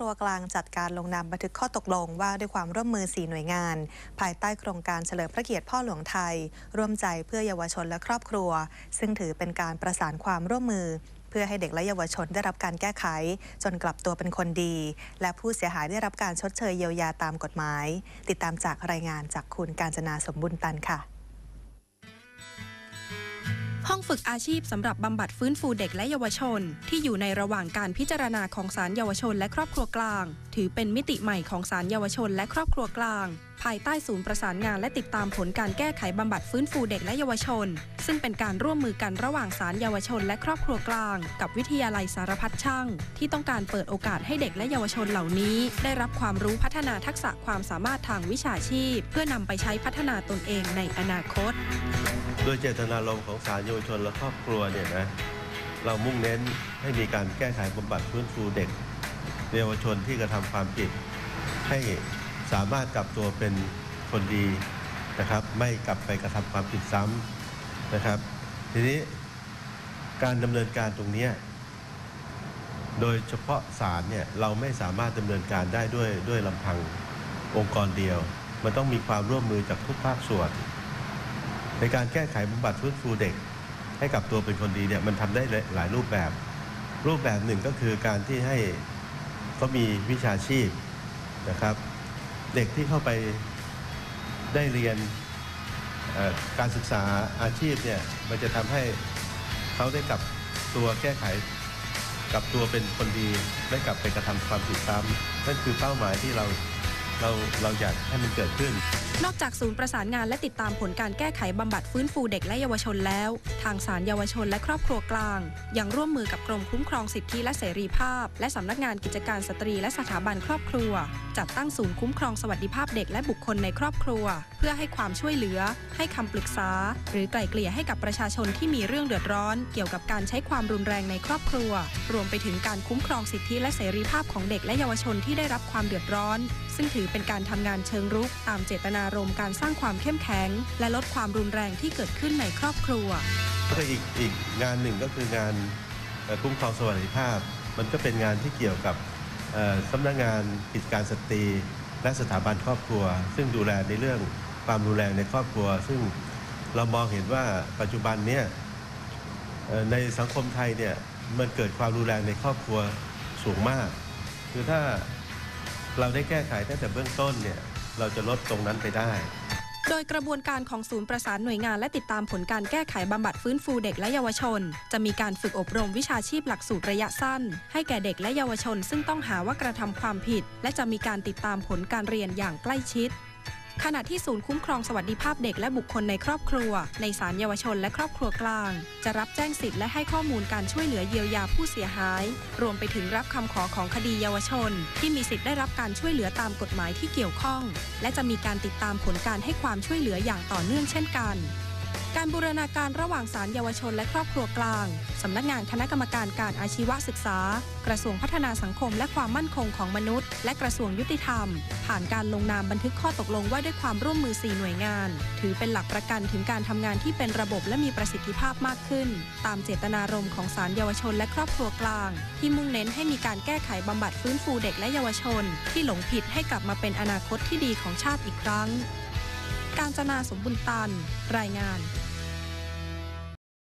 ครัวกลางจัดการลงนามบันทึกข้อตกลงว่าด้วยความร่วมมือ 4 หน่วยงาน ภายใต้โครงการเฉลิมพระเกียรติพ่อหลวงไทย ร่วมใจเพื่อเยาวชนและครอบครัว ซึ่งถือเป็นการประสานความร่วมมือ เพื่อให้เด็กและเยาวชนได้รับการแก้ไข จนกลับตัวเป็นคนดี และผู้เสียหายได้รับการชดเชยเยียวยาตามกฎหมาย ติดตามจากรายงานจากคุณการจนาสมบุญตันค่ะ ห้องฝึกอาชีพสำหรับบำบัดฟื้นฟูเด็กและเยาวชน ที่อยู่ในระหว่างการพิจารณาของศาลเยาวชนและครอบครัวกลาง ถือเป็นมิติใหม่ของศาลเยาวชนและครอบครัวกลาง ภายใต้ศูนย์ประสานงานและติดตามผลการแก้ไขบำบัดฟื้นฟูเด็กและเยาวชน ซึ่งเป็นการร่วมมือกันระหว่างศาลเยาวชนและครอบครัวกลาง กับวิทยาลัยสารพัดช่าง ที่ต้องการเปิดโอกาสให้เด็กและเยาวชนเหล่านี้ ได้รับความรู้พัฒนาทักษะความสามารถทางวิชาชีพ เพื่อนำไปใช้พัฒนาตนเองในอนาคต โดยเจตนารมณ์ของศาลเยาวชนและครอบครัวเนี่ยนะเรามุ่งเน้นให้มีการแก้ไขบำบัดฟื้นฟูเด็ก เยาวชนที่กระทำความผิดให้ สามารถกลับตัวเป็นคนดีนะครับ ไม่กลับไปกระทำความผิดซ้ำนะครับ ทีนี้การดำเนินการตรงนี้โดยเฉพาะศาลเนี่ยเราไม่สามารถดำเนินการได้ด้วยด้วยลำพังองค์กรเดียว มันต้องมีความร่วมมือจากทุกภาคส่วน ในการแก้ไขบำบัดฟื้นฟูเด็ก ให้กลับตัวเป็นคนดีเนี่ยมันทำได้หลายรูปแบบ รูปแบบหนึ่งก็คือการที่ให้เขามีวิชาชีพนะครับ เด็กที่เข้าไปได้เรียนการศึกษาอาชีพเนี่ยมันจะทำให้เขาได้กลับตัวแก้ไขกลับตัวเป็นคนดี ได้กลับไปกระทำความผิดซ้ำนั่นคือเป้าหมายที่เรา เราเราอยากให้มันเกิดขึ้น นอกจากศูนย์ประสานงานและติดตามผลการแก้ไขบำบัดฟื้นฟูเด็กและเยาวชนแล้ว ทางศาลเยาวชนและครอบครัวกลาง ยังร่วมมือกับกรมคุ้มครองสิทธิและเสรีภาพ และสำนักงานกิจการสตรีและสถาบันครอบครัว จัดตั้งศูนย์คุ้มครองสวัสดิภาพเด็กและบุคคลในครอบครัว เพื่อให้ความช่วยเหลือ ให้คำปรึกษา หรือไกล่เกลี่ยให้กับประชาชนที่มีเรื่องเดือดร้อน เกี่ยวกับการใช้ความรุนแรงในครอบครัว รวมไปถึงการคุ้มครองสิทธิและเสรีภาพของเด็กและเยาวชนที่ได้รับความเดือดร้อน ซึ่งถือเป็นการทำงานเชิงรุก ตามเจตนารมณ์การสร้างความเข้มแข็ง และลดความรุนแรงที่เกิดขึ้นในครอบครัวก็อีกอีกงานหนึ่งก็คืองานเอ่อคุ้มครองสวัสดิภาพ มันก็เป็นงานที่เกี่ยวกับสำนักงานกิจการสตรี และสถาบันครอบครัว ซึ่งดูแลในเรื่องความรุนแรงในครอบครัว ซึ่งเรามองเห็นว่าปัจจุบันเนี้ยในสังคมไทยเนี่ยมันเกิดความรุนแรงในครอบครัวสูงมาก คือถ้า เราได้แก้ไขตั้งแต่เบื้องต้นเนี่ยเราจะลดตรงนั้นไปได้ โดยกระบวนการของศูนย์ประสานหน่วยงานและติดตามผลการแก้ไขบำบัดฟื้นฟูเด็กและเยาวชน จะมีการฝึกอบรมวิชาชีพหลักสูตรระยะสั้น ให้แก่เด็กและเยาวชน ซึ่งต้องหาว่ากระทำความผิด และจะมีการติดตามผลการเรียนอย่างใกล้ชิด ขณะที่ศูนย์คุ้มครองสวัสดิภาพเด็กและบุคคลในครอบครัว ในศาลเยาวชนและครอบครัวกลาง จะรับแจ้งสิทธิ์และให้ข้อมูลการช่วยเหลือเยียวยาผู้เสียหาย รวมไปถึงรับคำขอของคดีเยาวชน ที่มีสิทธิ์ได้รับการช่วยเหลือตามกฎหมายที่เกี่ยวข้อง และจะมีการติดตามผลการให้ความช่วยเหลืออย่างต่อเนื่องเช่นกัน การบูรณาการระหว่างศาลเยาวชนและครอบครัวกลาง สำนักงานคณะกรรมการการอาชีวศึกษา กระทรวงพัฒนาสังคมและความมั่นคงของมนุษย์ และกระทรวงยุติธรรม ผ่านการลงนามบันทึกข้อตกลงว่าด้วยความร่วมมือ 4 หน่วยงาน ถือเป็นหลักประกันถึงการทำงานที่เป็นระบบและมีประสิทธิภาพมากขึ้น ตามเจตนารมณ์ของศาลเยาวชนและครอบครัวกลาง ที่มุ่งเน้นให้มีการแก้ไขบำบัดฟื้นฟูเด็กและเยาวชน ที่หลงผิดให้กลับมาเป็นอนาคตที่ดีของชาติอีกครั้ง การจนาสมบุญตัน รายงาน